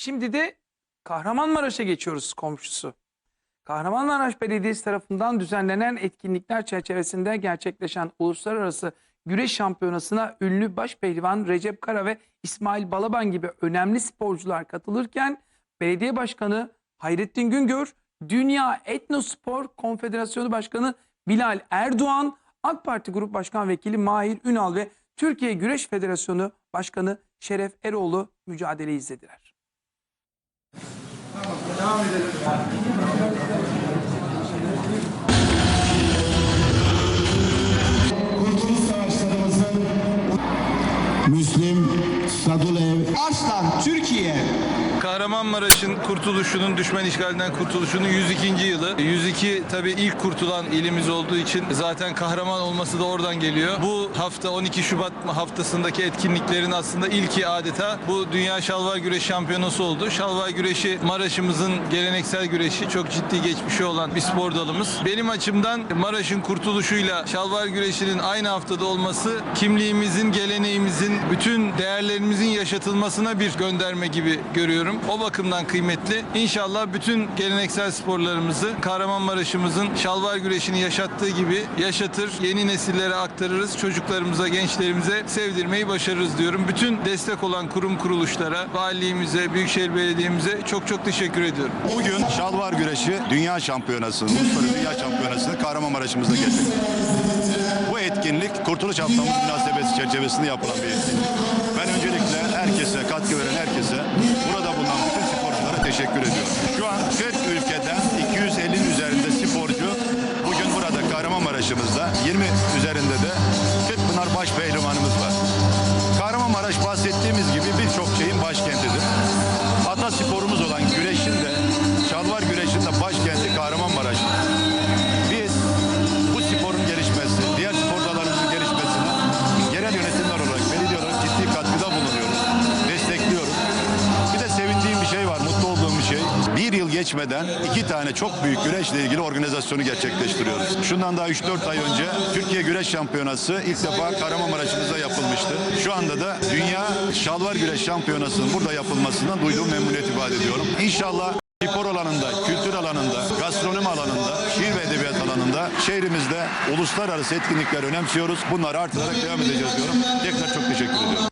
Şimdi de Kahramanmaraş'a geçiyoruz komşusu. Kahramanmaraş Belediyesi tarafından düzenlenen etkinlikler çerçevesinde gerçekleşen Uluslararası Güreş Şampiyonası'na ünlü baş pehlivan Recep Kara ve İsmail Balaban gibi önemli sporcular katılırken Belediye Başkanı Hayrettin Güngör, Dünya Etnospor Konfederasyonu Başkanı Bilal Erdoğan, AK Parti Grup Başkan Vekili Mahir Ünal ve Türkiye Güreş Federasyonu Başkanı Şeref Eroğlu mücadeleyi izlediler. Kurtuluş Savaşlarımızın Müslim Sadulev. Arslan Türkiye Kahramanmaraş'ın kurtuluşunun, düşman işgalinden kurtuluşunun 102. yılı. 102 tabii ilk kurtulan ilimiz olduğu için zaten kahraman olması da oradan geliyor. Bu hafta 12 Şubat haftasındaki etkinliklerin aslında ilki adeta bu Dünya Şalvar Güreş Şampiyonası oldu. Şalvar güreşi Maraş'ımızın geleneksel güreşi çok ciddi geçmişi olan bir spor dalımız. Benim açımdan Maraş'ın kurtuluşuyla şalvar güreşinin aynı haftada olması kimliğimizin, geleneğimizin, bütün değerlerimizin yaşatılmasına bir gönderme gibi görüyorum. O bakımdan kıymetli. İnşallah bütün geleneksel sporlarımızı Kahramanmaraş'ımızın şalvar güreşini yaşattığı gibi yaşatır, yeni nesillere aktarırız, çocuklarımıza, gençlerimize sevdirmeyi başarırız diyorum. Bütün destek olan kurum kuruluşlara, valiliğimize, Büyükşehir Belediye'mize çok çok teşekkür ediyorum. Bugün şalvar güreşi dünya şampiyonası, uluslararası dünya şampiyonasını Kahramanmaraş'ımızda gerçekleştirdik. Bu etkinlik Kurtuluş Haftamız münasebeti çerçevesinde yapılan bir etkinlik. Ben öncelikle herkese, katkı veren herkese, teşekkür ediyorum. Şu an 40 ülkeden 250'nin üzerinde sporcu bugün burada Kahramanmaraş'ımızda, 20 üzerinde de Kırkpınar baş pehlivanımız var. Kahramanmaraş geçmeden iki tane çok büyük güreşle ilgili organizasyonu gerçekleştiriyoruz. Şundan daha 3-4 ay önce Türkiye Güreş Şampiyonası ilk defa Kahramanmaraş'ımızda yapılmıştı. Şu anda da Dünya Şalvar Güreş Şampiyonası'nın burada yapılmasından duyduğum memnuniyet ifade ediyorum. İnşallah spor alanında, kültür alanında, gastronomi alanında, şiir ve edebiyat alanında şehrimizde uluslararası etkinlikler önemsiyoruz. Bunları artırarak devam edeceğiz diyorum. Tekrar çok teşekkür ediyorum.